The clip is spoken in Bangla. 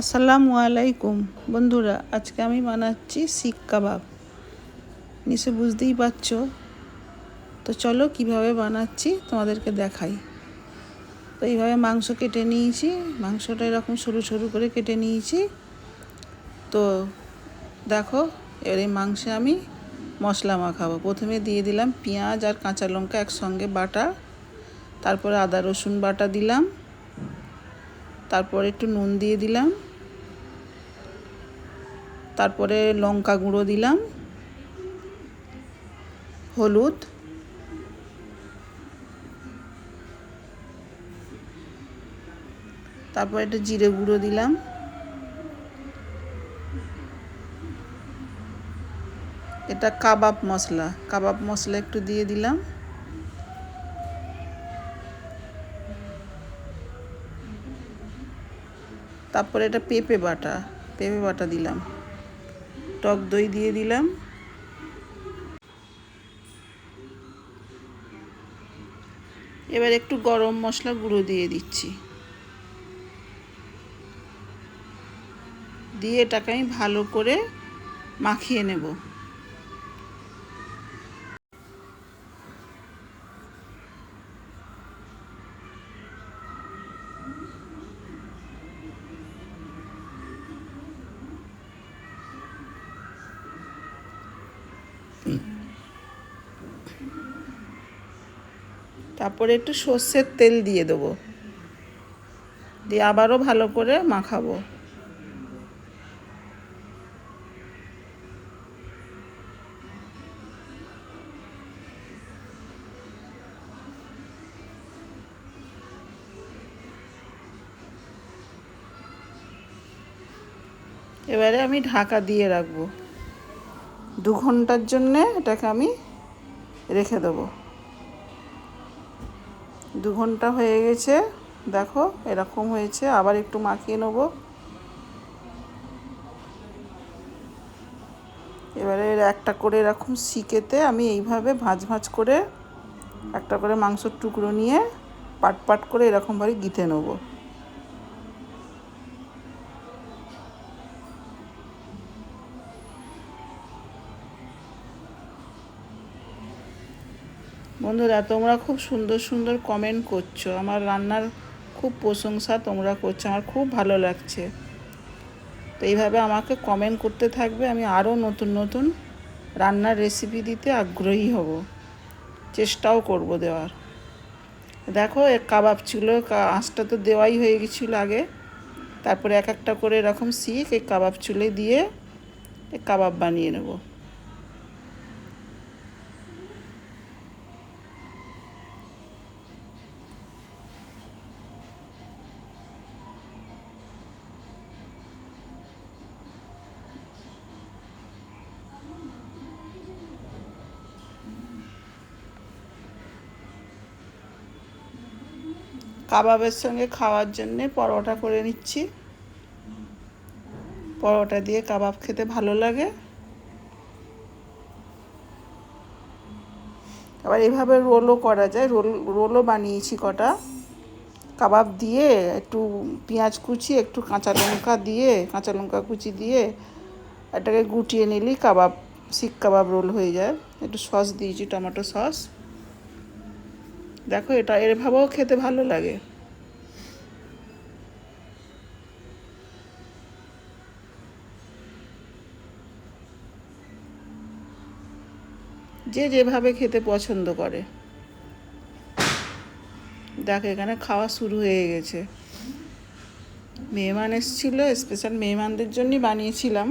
আসসালামু আলাইকুম। বন্ধুরা, আজকে আমি বানাচ্ছি শিক কাবাব। নিশ্চয় বুঝতেই পারছ? তো চলো কীভাবে বানাচ্ছি তোমাদেরকে দেখাই। তো এইভাবে মাংস কেটে নিয়েছি। মাংসটা এরকম সরু সরু করে কেটে নিয়েছি। তো দেখো এবার এই মাংসে আমি মশলা মাখাবো। প্রথমে দিয়ে দিলাম পেঁয়াজ আর কাঁচা লঙ্কা একসঙ্গে বাটা। তারপরে আদা রসুন বাটা দিলাম। তারপর একটু নুন দিয়ে দিলাম। তারপরে লঙ্কা গুঁড়ো দিলাম, হলুদ, তারপরে একটা জিরে গুঁড়ো দিলাম। এটা কাবাব মশলা কাবাব মশলা একটু দিয়ে দিলাম। তারপরে এটা পেঁপে বাটা পেঁপে বাটা দিলাম। টক দই দিয়ে দিলাম। এবার একটু গরম মশলা গুঁড়ো দিয়ে দিচ্ছি। দিয়ে এটাকে আমি ভালো করে মাখিয়ে নেব। তারপরে একটু সর্ষের তেল দিয়ে দেবো। দিয়ে আবারও ভালো করে মাখাবো। এবারে আমি ঢাকা দিয়ে রাখব। দু ঘণ্টার জন্যে এটাকে আমি রেখে দেবো। দু ঘণ্টা হয়ে গেছে। দেখো, এরকম হয়েছে। আবার একটু মাখিয়ে নেব। এবারে একটা করে এরকম শিকেতে আমি এইভাবে ভাঁজ ভাঁজ করে একটা করে মাংসর টুকরো নিয়ে পাট পাট করে এরকমভাবে গিতে নেব। বন্ধুরা, তোমরা খুব সুন্দর সুন্দর কমেন্ট করছ। আমার রান্নার খুব প্রশংসা তোমরা করছ, আমার খুব ভালো লাগছে। তো এইভাবে আমাকে কমেন্ট করতে থাকবে, আমি আরও নতুন নতুন রান্নার রেসিপি দিতে আগ্রহী হব। চেষ্টাও করব দেওয়ার। দেখো কাবাব ছিল আঁচটা তো দেওয়াই হয়ে গেছিল আগে। তারপরে এক একটা করে এরকম শিখ, এই কাবাব চুলে দিয়ে কাবাব বানিয়ে নেব। কাবাবের সঙ্গে খাওয়ার জন্যে পরোটা করে নিচ্ছি। পরোটা দিয়ে কাবাব খেতে ভালো লাগে। আবার এভাবে রোলও করা যায়। রোল, রোলও বানিয়েছি কটা। কাবাব দিয়ে একটু পেঁয়াজ কুচি, একটু কাঁচা লঙ্কা দিয়ে, কাঁচা লঙ্কা কুচি দিয়ে এটাকে গুটিয়ে নিলেই কাবাব, শিক কাবাব রোল হয়ে যায়। একটু সস দিয়েছি, টমেটো সস। দেখো এটা এভাবেও খেতে ভালো লাগে। যে যেভাবে খেতে পছন্দ করে। দেখ, এখানে খাওয়া শুরু হয়ে গেছে। মেহমান এসেছিল স্পেশাল মেহমানদের জন্যই বানিয়েছিলাম।